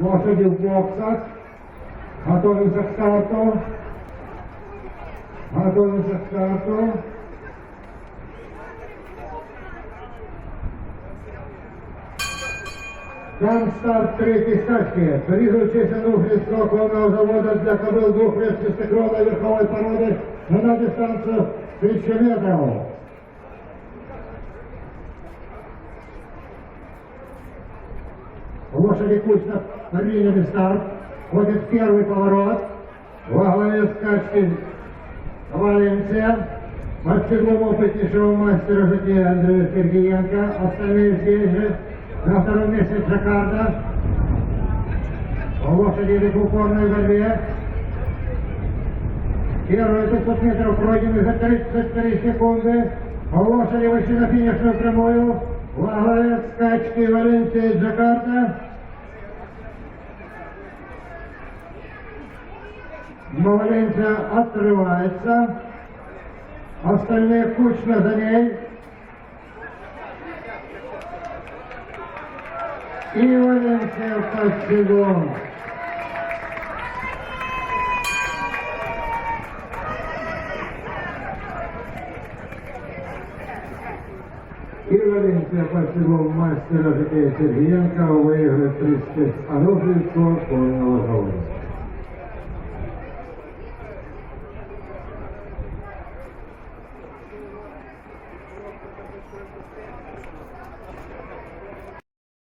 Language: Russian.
Лошади в боксах. Готовимся к старту. Готовимся к старту. Там старт третьей скачки. Призывчийся Нухлинского конного завода для кобыл двух лет чистокровной верховой породы на дистанцию 1000 метров. Лошади кучно приняли старт. Входит первый поворот. Во главе скачки Валенция. Под седлом опытнейшего мастера жития Андрея Сергеенко. Остальные здесь же. На втором месте Джакарда. Лошади идут в упорной борьбе. Первые 500 метров пройдены за 33 секунды. Лошади вышли на финишную прямую. Во главе скачки Валенция и Джакарта. Но Валенция отрывается. Остальные кучно за ней. И Валенция под седлом. Кироленко посылал мастера Сергеенко выиграть 36 оружие полного голова.